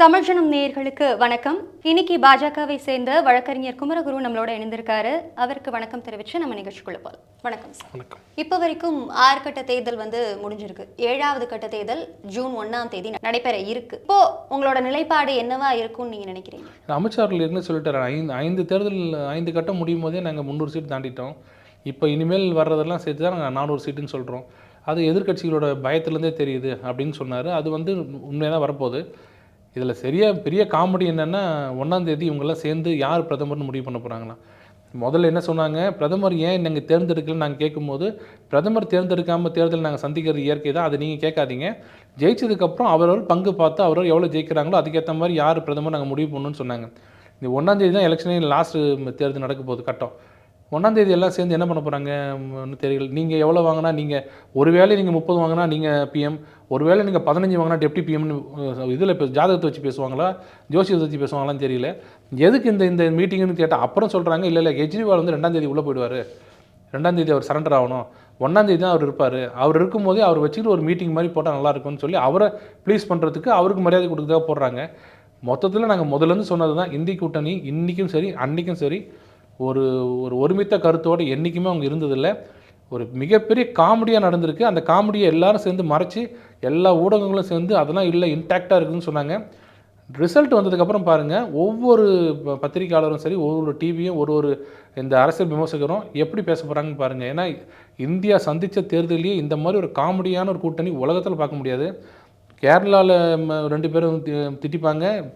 தமிழ்ஜனம் நேயர்களுக்கு வணக்கம். இன்னைக்கு பாஜகவை சேர்ந்த வழக்கறிஞர் குமரகுரு நம்மளோட இணைந்திருக்காரு. அவருக்கு வணக்கம் தெரிவிச்சு நம்ம நிகழ்ச்சிக்குள்ள போகலாம் வணக்கம் வணக்கம். இப்போ வரைக்கும் ஆறு கட்ட தேர்தல் வந்து முடிஞ்சிருக்கு. ஏழாவது கட்ட தேர்தல் ஜூன் ஒண்ணாம் தேதி நடைபெற இருக்கு. இப்போ உங்களோட நிலைப்பாடு என்னவா இருக்கும்னு நீங்க நினைக்கிறீங்க? அமைச்சர் அவர்கள் என்ன சொல்லிட்டாரு. ஐந்து ஐந்து தேர்தல் ஐந்து கட்டம் முடியும் போதே நாங்கள் முந்நூறு சீட் தாண்டிட்டோம். இப்போ இனிமேல் வர்றதெல்லாம் சேர்த்து தான் நாங்கள் நானூறு சீட்டுன்னு சொல்கிறோம் அது எதிர்க்கட்சிகளோட பயத்துலேருந்தே தெரியுது அப்படின்னு சொன்னார். அது வந்து உண்மையாக தான் வரப்போகுது. இதில் சரியாக பெரிய காமெடி என்னென்னா ஒன்றாந்தேதி இவங்கெல்லாம் சேர்ந்து யார் பிரதமர்னு முடிவு பண்ண போகிறாங்களா முதல்ல என்ன சொன்னாங்க பிரதமர் ஏன் நாங்கள் தேர்ந்தெடுக்கலன்னு நாங்கள் கேட்கும்போது பிரதமர் தேர்ந்தெடுக்காமல் தேர்தல் நாங்கள் சந்திக்கிறது இயற்கை தான் அதை நீங்கள் கேட்காதீங்க. ஜெயிச்சதுக்கப்புறம் அவரவர் பங்கு பார்த்து அவரவர் எவ்வளோ ஜெயிக்கிறாங்களோ அதுக்கேற்ற மாதிரி யார் பிரதமர் நாங்கள் முடிவு பண்ணணும்னு சொன்னாங்க. இந்த ஒன்றாந்தேதி தான் எலெக்ஷனே லாஸ்ட்டு தேர்தல் நடக்க போகுது கட்டம். ஒன்றாந்தேதி எல்லாம் சேர்ந்து என்ன பண்ண போகிறாங்க தெரியல. நீங்கள் எவ்வளோ வாங்கினா நீங்கள் ஒரு வேளை நீங்கள் முப்பது வாங்கினா நீங்கள் பிஎம் ஒரு வேளை நீங்கள் பதினஞ்சு வாங்கினா டெப்டி பிஎம்னு இதில் இப்போ ஜாதகத்தை வச்சு பேசுவாங்களா? ஜோசியத்தை வச்சு பேசுவாங்களான்னு தெரியல. எதுக்கு இந்த இந்த மீட்டிங்னு கேட்டால் அப்புறம் சொல்கிறாங்க இல்லை இல்லை கெஜ்ரிவால் வந்து ரெண்டாம் தேதி உள்ளே போயிடுவார். ரெண்டாம் தேதி அவர் சரண்டர் ஆகணும். ஒன்றாம் தேதி தான் அவர் இருப்பார். அவர் இருக்கும்போதே அவர் வச்சுக்கிட்டு ஒரு மீட்டிங் மாதிரி போட்டால் நல்லா இருக்கும்னு சொல்லி அவரை ப்ளீஸ் பண்ணுறதுக்கு அவருக்கு மரியாதை கொடுக்கறதா போடுறாங்க. மொத்தத்தில் நாங்கள் முதலேருந்து சொன்னது தான் இந்தி கூட்டணி இன்றைக்கும் சரி அன்றைக்கும் சரி ஒரு ஒரு ஒருமித்த கருத்தோடு என்றைக்குமே அவங்க இருந்ததில்லை. ஒரு மிகப்பெரிய காமெடியாக நடந்திருக்கு. அந்த காமெடியை எல்லாரும் சேர்ந்து மறைச்சி எல்லா ஊடகங்களும் சேர்ந்து அதெல்லாம் இல்லை இன்டாக்டாக இருக்குதுன்னு சொன்னாங்க. ரிசல்ட் வந்ததுக்கப்புறம் பாருங்கள் ஒவ்வொரு ப- பத்திரிக்கையாளரும் சரி ஒவ்வொரு டிவியும் ஒரு ஒரு இந்த அரசியல் விமர்சகரும் எப்படி பேச போகிறாங்கன்னு பாருங்கள் ஏன்னா இந்தியா சந்தித்த தேர்தலையே இந்த மாதிரி ஒரு காமெடியான ஒரு கூட்டணி உலகத்தில் பார்க்க முடியாது. கேரளாவில் ரெண்டு பேரும் தி- திட்டிப்பாங்க.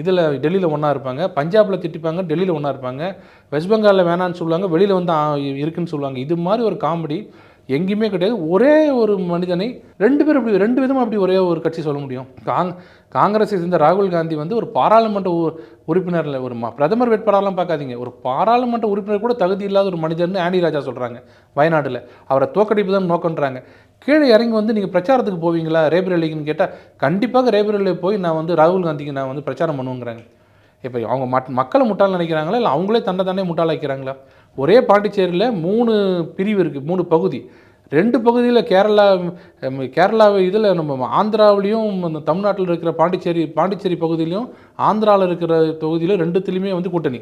இதில் டெல்லியில் ஒன்றா இருப்பாங்க. பஞ்சாபில் திட்டிப்பாங்க டெல்லியில் ஒன்றா இருப்பாங்க. வெஸ்ட் பெங்காலில் வேணான்னு சொல்லுவாங்க வெளியில் வந்து இருக்குன்னு சொல்லுவாங்க. இது மாதிரி ஒரு காமெடி. எங்கேயுமே கிடையாது. ஒரே ஒரு மனிதனை ரெண்டு பேரும் அப்படி ரெண்டு விதமாக அப்படி ஒரே ஒரு கட்சி சொல்ல முடியும். காங் காங்கிரஸை சேர்ந்த ராகுல் காந்தி வந்து ஒரு பாராளுமன்ற உ- ஒரு பிரதமர் வேட்பாளர்லாம் பார்க்காதீங்க. ஒரு பாராளுமன்ற உறுப்பினர் கூட தகுதி இல்லாத ஒரு மனிதர்னு ஆண்டி ராஜா சொல்கிறாங்க வயநாட்டில் அவரை தோக்கடிப்பு தான் நோக்கன்றாங்க. கீழே இறங்கி வந்து நீங்கள் பிரச்சாரத்துக்கு போவீங்களா? ரேபரேலிக்குன்னு கேட்டால் கண்டிப்பாக ரேபரேலியில் போய் நான் வந்து ராகுல் காந்திக்கு நான் வந்து பிரச்சாரம் பண்ணுவேங்கிறாங்க. இப்போ அவங்க மக்களை முட்டாள் நினைக்கிறாங்களா? இல்லை அவங்களே தண்டை தானே முட்டாள் வைக்கிறாங்களா ஒரே பாண்டிச்சேரியில் மூணு பிரிவு இருக்குது மூணு பகுதி. ரெண்டு பகுதியில் கேரளா கேரளா இதில் நம்ம ஆந்திராவிலையும் இந்த தமிழ்நாட்டில் இருக்கிற பாண்டிச்சேரி பாண்டிச்சேரி பகுதியிலையும் ஆந்திராவில் இருக்கிற தொகுதியிலும் ரெண்டுத்துலேயுமே வந்து கூட்டணி.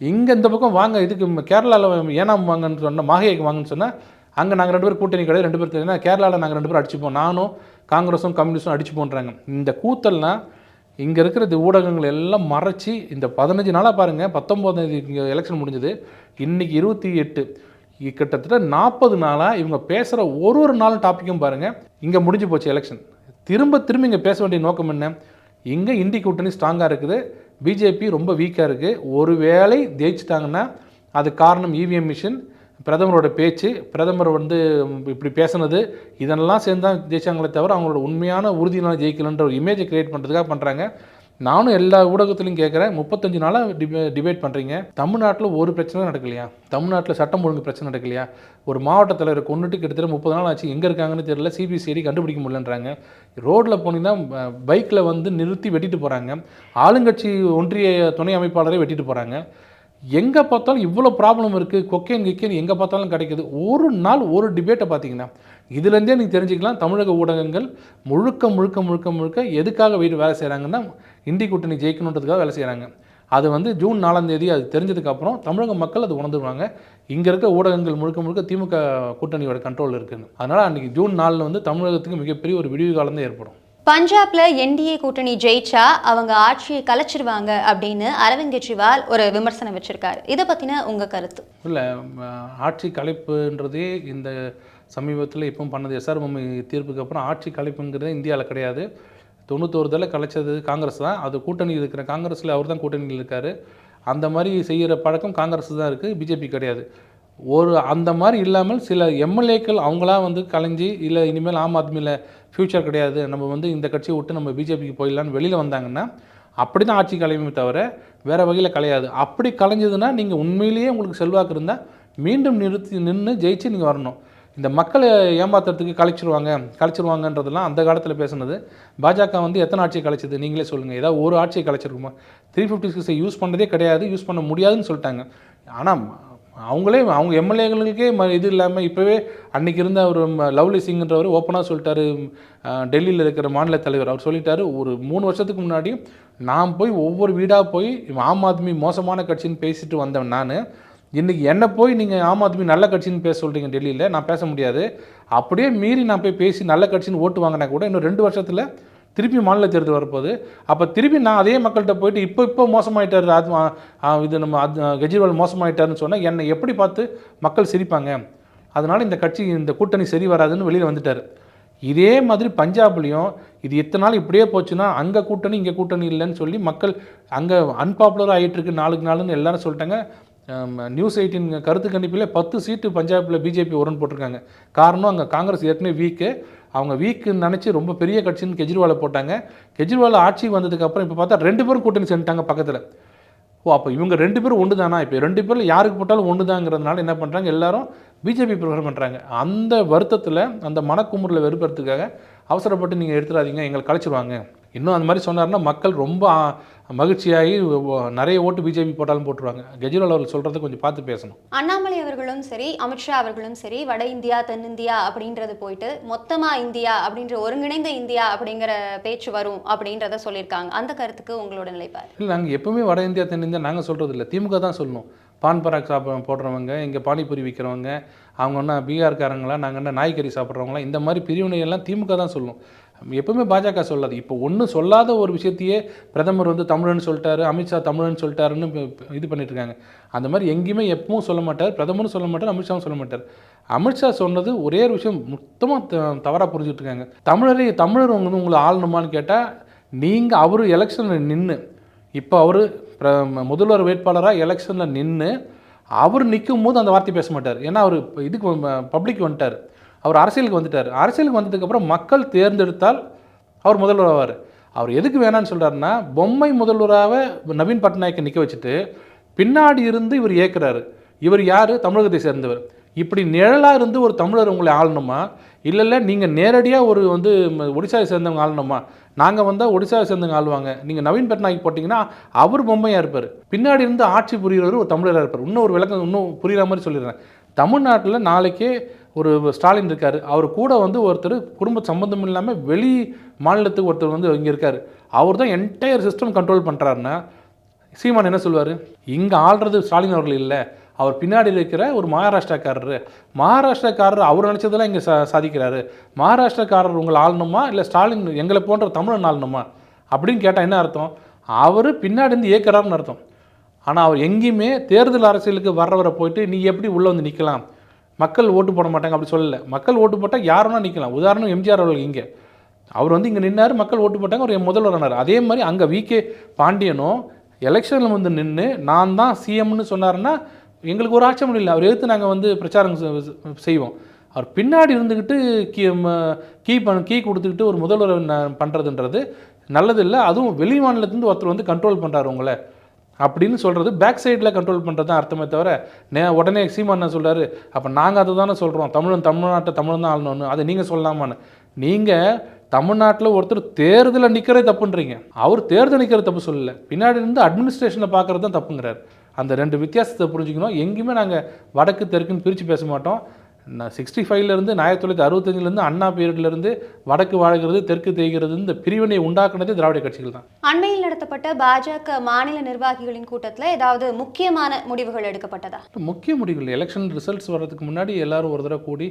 இங்கே இந்த பக்கம் வாங்க இதுக்கு கேரளாவில் ஏனாம் வாங்கன்னு சொன்னால் மாஹேக்கு வாங்கன்னு சொன்னால் அங்கே நாங்கள் ரெண்டு பேரும் கூட்டணி கிடையாது ரெண்டு பேர் தெரியும் கேரளாவில் நாங்கள் ரெண்டு பேரும் அடிச்சுப்போம். நானும் காங்கிரஸும் கம்யூனிஸ்டும் அடிச்சு போன்றாங்க இந்த கூத்தல்னால் இங்கே இருக்கிற இந்த ஊடகங்கள் எல்லாம் மறைச்சி இந்த பதினஞ்சு நாளாக பாருங்கள் பத்தொம்போதாம் தேதி இங்கே எலெக்ஷன் முடிஞ்சது. இன்றைக்கி இருபத்தி எட்டு. கிட்டத்தட்ட நாற்பது நாளாக இவங்க பேசுகிற ஒரு ஒரு நாளும் டாப்பிக்கும் பாருங்கள் இங்கே முடிஞ்சு போச்சு எலெக்ஷன் திரும்ப திரும்ப இங்கே பேச வேண்டிய நோக்கம் என்ன? இங்கே இந்தி கூட்டணி ஸ்ட்ராங்காக இருக்குது. பிஜேபி ரொம்ப வீக்காக இருக்குது ஒருவேளை ஜெயிச்சிட்டாங்கன்னா அது காரணம் இவிஎம் மிஷின் பிரதமரோட பேச்சு பிரதமர் வந்து இப்படி பேசுனது இதெல்லாம் சேர்ந்து தான் ஜெயிச்சாங்களே தவிர அவங்களோட உண்மையான உறுதியினால் ஜெயிக்கலன்ற ஒரு இமேஜை கிரியேட் பண்ணுறதுக்காக பண்ணுறாங்க நானும் எல்லா ஊடகத்துலையும் கேட்குறேன் முப்பத்தஞ்சு நாளாக டிபே டிபேட் பண்ணுறீங்க தமிழ்நாட்டில் ஒரு பிரச்சனை நடக்கலையா? தமிழ்நாட்டில் சட்டம் ஒழுங்கு பிரச்சனை நடக்கலையா? ஒரு மாவட்ட தலைவர் கொண்டுட்டு கிட்டத்தட்ட முப்பது நாள் ஆச்சு எங்கே இருக்காங்கன்னு தெரியல சிபிசிஐடி கண்டுபிடிக்க முடியலன்றாங்க. ரோட்டில் போனீங்கன்னா பைக்கில் வந்து நிறுத்தி வெட்டிட்டு போகிறாங்க ஆளுங்கட்சி ஒன்றிய துணை அமைப்பாளரே வெட்டிட்டு போகிறாங்க எங்கே பார்த்தாலும் இவ்வளோ ப்ராப்ளம் இருக்குது கொக்கேன் கிக்கேன் எங்கே பார்த்தாலும் கிடைக்குது. ஒரு நாள் ஒரு டிபேட்டை பார்த்தீங்கன்னா இதுலேருந்தே நீங்கள் தெரிஞ்சுக்கலாம் தமிழக ஊடகங்கள் முழுக்க முழுக்க முழுக்க முழுக்க எதுக்காக வீடு வேலை செய்கிறாங்கன்னா இந்தி கூட்டணி ஜெயிக்கணுன்றதுக்காக வேலை செய்கிறாங்க அது வந்து ஜூன் நாலாம் தேதி அது தெரிஞ்சதுக்கப்புறம் தமிழக மக்கள் அது உணர்ந்துருவாங்க. இங்கே இருக்க ஊடகங்கள் முழுக்க முழுக்க திமுக கூட்டணியோட கண்ட்ரோல் இருக்குதுன்னு அதனால் அன்றைக்கி ஜூன் நாலில் வந்து தமிழகத்துக்கு மிகப்பெரிய ஒரு விடிவு காலம் தான் ஏற்படும். பஞ்சாப்ல என்டிஏ கூட்டணி ஜெயிச்சா அவங்க ஆட்சியை கலைச்சிருவாங்க அப்படின்னு அரவிந்த் கெஜ்ரிவால் ஒரு விமர்சனம் வச்சிருக்காரு. இதை பத்தின உங்க கருத்து? இல்லை ஆட்சி கலைப்புன்றதே இந்த சமீபத்தில் இப்போ பண்ணது. எஸ்ஆர் தீர்ப்புக்கு அப்புறம் ஆட்சி கலைப்புங்கிறது இந்தியாவில் கிடையாது. தொண்ணூத்தோரு தலை கலைச்சது காங்கிரஸ் தான். அது கூட்டணி இருக்கிற காங்கிரஸில் அவர் தான் கூட்டணியில் இருக்கார். அந்த மாதிரி செய்கிற பழக்கம் காங்கிரஸ் தான் இருக்குது பிஜேபி கிடையாது. ஒரு அந்த மாதிரி இல்லாமல் சில எம்எல்ஏக்கள் அவங்களா வந்து கலைஞ்சி இல்லை இனிமேல் ஆம் ஆத்மியில் ஃப்யூச்சர் கிடையாது. நம்ம வந்து இந்த கட்சியை விட்டு நம்ம பிஜேபிக்கு போயிடலான்னு வெளியில் வந்தாங்கன்னா அப்படி தான் ஆட்சி கலையுமே தவிர வேறு வகையில் கலையாது. அப்படி கலைஞ்சதுன்னா நீங்கள் உண்மையிலேயே உங்களுக்கு செல்வாக்கு இருந்தால் மீண்டும் நிறுத்தி நின்று ஜெயிச்சு நீங்கள் வரணும். இந்த மக்களை ஏமாத்துறதுக்கு கழிச்சிருவாங்க கழிச்சிருவாங்கன்றதெல்லாம் அந்த காலத்தில் பேசுனது. பாஜக வந்து எத்தனை ஆட்சியை கழிச்சது நீங்களே சொல்லுங்கள் ஏதாவது ஒரு ஆட்சியை கழிச்சிருக்குமா த்ரீ ஃபிஃப்டி சிக்ஸை யூஸ் பண்ணதே கிடையாது யூஸ் பண்ண முடியாதுன்னு சொல்லிட்டாங்க. ஆனால் அவங்களே அவங்க எம்எல்ஏகளுக்கே ம இது இல்லாமல் இப்போவே அன்றைக்கி இருந்த அவர் லவ்லி சிங்ன்றவர் ஓப்பனாக சொல்லிட்டாரு டெல்லியில் இருக்கிற மாநில தலைவர். அவர் சொல்லிட்டாரு ஒரு மூணு வருஷத்துக்கு முன்னாடி நான் போய் ஒவ்வொரு வீடாக போய் ஆம் ஆத்மி மோசமான கட்சின்னு பேசிட்டு வந்தேன் நான். இன்றைக்கி என்னை போய் நீங்கள் ஆம் ஆத்மி நல்ல கட்சின்னு பேச சொல்கிறீங்க டெல்லியில் நான் பேச முடியாது. அப்படியே மீறி நான் போய் பேசி நல்ல கட்சின்னு ஓட்டு வாங்கினா கூட இன்னும் ரெண்டு வருஷத்தில் திருப்பி மாநில தேர்தல் வரப்போகுது. அப்போ திருப்பி நான் அதே மக்கள்கிட்ட போயிட்டு இப்போ இப்போ மோசமாயிட்டார் ஆத்மா இது நம்ம கெஜ்ரிவால் மோசமாயிட்டாருன்னு சொன்னால் என்னை எப்படி பார்த்து மக்கள் சிரிப்பாங்க? அதனால் இந்த கட்சி இந்த கூட்டணி சரி வராதுன்னு வெளியில் வந்துட்டார். இதே மாதிரி பஞ்சாப்லேயும் இது இத்தனை நாள் இப்படியே போச்சுன்னா அங்கே கூட்டணி இங்கே கூட்டணி இல்லைன்னு சொல்லி மக்கள் அங்கே அன்பாப்புலர் ஆகிட்டுருக்கு நாளுக்கு நாளுன்னு எல்லாரும் சொல்லிட்டாங்க. நியூஸ் எயிட்டின் கருத்து கணிப்பில் பத்து சீட்டு பஞ்சாபில் பிஜேபி உரன் போட்டிருக்காங்க. காரணம் அங்கே காங்கிரஸ் ஏற்கனவே வீக்கு அவங்க வீக்குன்னு நினச்சி ரொம்ப பெரிய கட்சின்னு கெஜ்ரிவாலை போட்டாங்க. கெஜ்ரிவால் ஆட்சிக்கு வந்ததுக்கப்புறம் இப்போ பார்த்தா ரெண்டு பேரும் கூட்டணி செஞ்சுட்டாங்க பக்கத்தில். ஓ அப்போ இவங்க ரெண்டு பேரும் ஒன்று தானா இப்போ ரெண்டு பேரில் யாருக்கு போட்டாலும் ஒன்று தாங்கிறதுனால என்ன பண்ணுறாங்க எல்லாரும் பிஜேபி ப்ரிஃபர் பண்ணுறாங்க அந்த வருத்தத்தில் அந்த மனக்குமுறில் வெறுப்பறதுக்காக அவசரப்பட்டு நீங்கள் எடுத்துடாதீங்க எங்களை கழிச்சிருவாங்க இன்னும் அந்த மாதிரி சொன்னாருன்னா மக்கள் ரொம்ப மகிழ்ச்சியாகி நிறைய ஓட்டு பிஜேபி போட்டாலும் போட்டுருவாங்க. கெஜ்ரிவால் அவர்கள் சொல்கிறத கொஞ்சம் பார்த்து பேசணும். அண்ணாமலை அவர்களும் சரி அமித்ஷா அவர்களும் சரி வட இந்தியா தென்னிந்தியா அப்படின்றது போயிட்டு மொத்தமா இந்தியா அப்படின்ற ஒருங்கிணைந்த இந்தியா அப்படிங்கிற பேச்சு வரும் அப்படின்றத சொல்லியிருக்காங்க. அந்த கருத்துக்கு உங்களோட நிலைப்பாடு? இல்லை நாங்கள் எப்பவுமே வட இந்தியா தென்னிந்தியா நாங்கள் சொல்கிறது இல்லை திமுக தான் சொல்லணும். பான் பராக் சாப்பிட போடுறவங்க இங்கே பானிபூரி விற்கிறவங்க அவங்க என்ன பீகார்காரங்களா நாங்கள் என்ன நாய்க்கறி சாப்பிட்றவங்களா இந்த மாதிரி பிரிவினையெல்லாம் திமுக தான் சொல்லணும் எப்பவுமே பாஜக சொல்லாது. இப்போ ஒன்றும் சொல்லாத ஒரு விஷயத்தையே பிரதமர் வந்து தமிழன்னு சொல்லிட்டாரு அமித்ஷா தமிழன்னு சொல்லிட்டாருன்னு இது பண்ணிட்டு இருக்காங்க அந்த மாதிரி எங்கேயுமே எப்பவும் சொல்ல மாட்டார் பிரதமரும் சொல்ல மாட்டார் அமித்ஷாவும் சொல்ல மாட்டார். அமித்ஷா சொன்னது ஒரே ஒரு விஷயம் மொத்தமாக தவறாக புரிஞ்சுட்டு இருக்காங்க தமிழரை தமிழர் வந்து உங்களை ஆளணுமான்னு கேட்டால் நீங்கள் அவர் எலெக்ஷனில் நின்று இப்போ அவர் முதல்வர் வேட்பாளராக எலெக்ஷனில் நின்று அவர் நிற்கும் போது அந்த வார்த்தை பேச மாட்டார். ஏன்னா அவர் இதுக்கு பப்ளிக் வந்துட்டார். அவர் அரசியலுக்கு வந்துட்டார். அரசியலுக்கு வந்ததுக்கப்புறம் மக்கள் தேர்ந்தெடுத்தால் அவர் முதல்வர் ஆவார். அவர் எதுக்கு வேணான்னு சொல்கிறாருன்னா பொம்மை முதல்வராக நவீன் பட்நாயக்கை நிற்க வச்சுட்டு பின்னாடி இருந்து இவர் ஏற்கிறாரு இவர் யார்? தமிழகத்தை சேர்ந்தவர். இப்படி நிழலாக இருந்து ஒரு தமிழர் உங்களை ஆளணுமா? இல்லை இல்லை நீங்கள் நேரடியாக ஒரு வந்து ஒடிசாவை சேர்ந்தவங்க ஆளணுமா? நாங்கள் வந்தால் ஒடிசாவை சேர்ந்தவங்க ஆளுவாங்க. நீங்கள் நவீன் பட்நாயக் போட்டிங்கன்னா அவர் பொம்மையாக இருப்பார். பின்னாடி இருந்து ஆட்சி புரிகிறவர் ஒரு தமிழராக இருப்பார். இன்னும் ஒரு விளக்கம் இன்னும் புரிகிற மாதிரி சொல்லிடுறேன். தமிழ்நாட்டில் நாளைக்கே ஒரு ஸ்டாலின் இருக்கார். அவர் கூட வந்து ஒருத்தர் குடும்ப சம்பந்தம் இல்லாமல் வெளி மாநிலத்துக்கு ஒருத்தர் வந்து இங்கே இருக்கார். அவர் தான் என்டையர் சிஸ்டம் கண்ட்ரோல் பண்ணுறாருன்னா சீமான் என்ன சொல்லுவார் இங்கே ஆள்றது ஸ்டாலின் அவர்கள் இல்லை. அவர் பின்னாடி இருக்கிற ஒரு மகாராஷ்டிராக்காரர். மகாராஷ்டிராக்காரர் அவர் நினச்சதெல்லாம் இங்கே சா சாதிக்கிறாரு. மகாராஷ்டிராக்காரர் உங்களை ஆளணுமா? இல்லை ஸ்டாலின் எங்களை போன்ற தமிழன் ஆளணுமா? அப்படின்னு கேட்டால் என்ன அர்த்தம்? அவர் பின்னாடி இருந்து ஏற்கிறாருன்னு அர்த்தம். ஆனால் அவர் எங்கேயுமே தேர்தல் அரசியலுக்கு வர்றவரை போயிட்டு நீ எப்படி உள்ளே வந்து நிற்கலாம் மக்கள் ஓட்டு போட மாட்டாங்க அப்படி சொல்லலை. மக்கள் ஓட்டு போட்டால் யாருன்னா நிற்கலாம் உதாரணம் எம்ஜிஆர் அவர்கள் இங்கே. அவர் வந்து இங்கே நின்னார் மக்கள் ஓட்டு போட்டாங்க அவர் முதல்வர் ஆனார். அதே மாதிரி அங்கே விகே பாண்டியனும் எலெக்ஷனில் வந்து நின்று நான் தான் சிஎம்னு சொன்னாருன்னா எங்களுக்கு ஒரு ஆட்சேபம் இல்லை. அவர் எதிர்த்து நாங்கள் வந்து பிரச்சாரம் செய்வோம். அவர் பின்னாடி இருந்துக்கிட்டு கீ ம- கீ பண் கீ கொடுத்துக்கிட்டு ஒரு முதல்வர் பண்ணுறதுன்றது நல்லதில்லை அதுவும் வெளி மாநிலத்துலேருந்து ஒருத்தர் வந்து கண்ட்ரோல் பண்ணுறாரு உங்களை அப்படின்னு சொல்கிறது பேக் சைடில் கண்ட்ரோல் பண்ணுறது தான் அர்த்தமே தவிர நே உடனே சீமான் என்ன சொல்கிறாரு அப்போ நாங்கள் அதை தானே சொல்கிறோம் தமிழன் தமிழ்நாட்டை தமிழன் தான் ஆளணும்னு. அதை நீங்கள் சொல்லலாமான்னு. நீங்கள் தமிழ்நாட்டில் ஒருத்தர் தேர்தலில் நிற்கிறதே தப்புன்றீங்க. அவர் தேர்தல் நிற்கிறது தப்பு சொல்லலை. பின்னாடி இருந்து அட்மினிஸ்ட்ரேஷனை பார்க்குறது தான் தப்புங்கிறார். அந்த ரெண்டு வித்தியாசத்தை புரிஞ்சுக்கணும். எங்கேயுமே நாங்கள் வடக்கு தெற்குன்னு பிரித்து பேச மாட்டோம். நான் சிக்ஸ்டி ஃபைவ்லேருந்து ஆயிரத்தி தொள்ளாயிரத்தி அறுபத்தஞ்சிலேருந்து அண்ணா பீரியட்லேருந்து வடக்கு வாழ்கிறது தெற்கு தேய்கிறது இந்த பிரிவினை உண்டாக்குனதே திராவிட கட்சிகள் தான். அண்மையில் நடத்தப்பட்ட பாஜக மாநில நிர்வாகிகளின் கூட்டத்துல ஏதாவது முக்கியமான முடிவுகள் எடுக்கப்பட்டதா? முக்கிய முடிவுகள் எலெக்ஷன் ரிசல்ட்ஸ் வர்றதுக்கு முன்னாடி எல்லாரும் ஒரு தடவை கூடி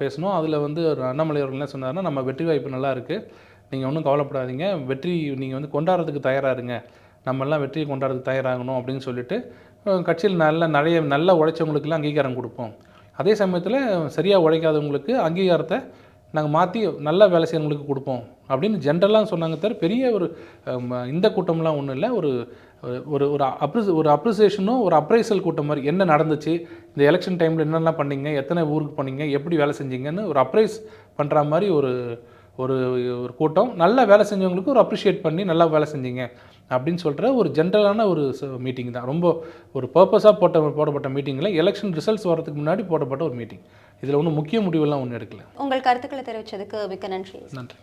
பேசணும். அதில் வந்து ஒரு அண்ணாமலை அவர்கள் என்ன சொன்னார்னா நம்ம வெற்றி வாய்ப்பு நல்லா இருக்குது நீங்கள் ஒன்றும் கவலைப்படாதீங்க. வெற்றி நீங்கள் வந்து கொண்டாடுறதுக்கு தயாரா இருங்க. நம்மெல்லாம் வெற்றியை கொண்டாடுறதுக்கு தயாராகணும் அப்படின்னு சொல்லிட்டு கட்சியில் நல்ல நிறைய நல்லா உழைச்சவங்களுக்கெல்லாம் அங்கீகாரம் கொடுப்போம். அதே சமயத்தில் சரியாக உழைக்காதவங்களுக்கு அங்கீகாரத்தை நாங்கள் மாற்றி நல்லா வேலை செய்யறவங்களுக்கு கொடுப்போம். அப்படின்னு ஜென்ரலாக சொன்னாங்க தவிர பெரிய ஒரு இந்த கூட்டம்லாம் ஒன்றும் இல்லை. ஒரு ஒரு ஒரு அப்ரிஸ் ஒரு அப்ரிசியேஷனும் ஒரு அப்ரைசல் கூட்டம் மாதிரி என்ன நடந்துச்சு இந்த எலெக்ஷன் டைமில் என்னென்ன பண்ணீங்க எத்தனை ஊருக்கு பண்ணீங்க எப்படி வேலை செஞ்சீங்கன்னு ஒரு அப்ரைஸ் பண்ணுற மாதிரி ஒரு ஒரு ஒரு கூட்டம். நல்லா வேலை செஞ்சவங்களுக்கு ஒரு அப்ரிஷியேட் பண்ணி நல்லா வேலை செஞ்சீங்க. அப்படின்னு சொல்கிற ஒரு ஜென்ரலான ஒரு மீட்டிங் தான். ரொம்ப ஒரு பர்பஸாக போட்ட போடப்பட்ட மீட்டிங்கில் எலெக்ஷன் ரிசல்ட்ஸ் வரதுக்கு முன்னாடி போடப்பட்ட ஒரு மீட்டிங் இதில் ஒன்றும் முக்கிய முடிவெல்லாம் ஒன்றும் எடுக்கல. உங்கள் கருத்துக்களை தெரிவிச்சதுக்கு மிக்க நன்றி. நன்றி.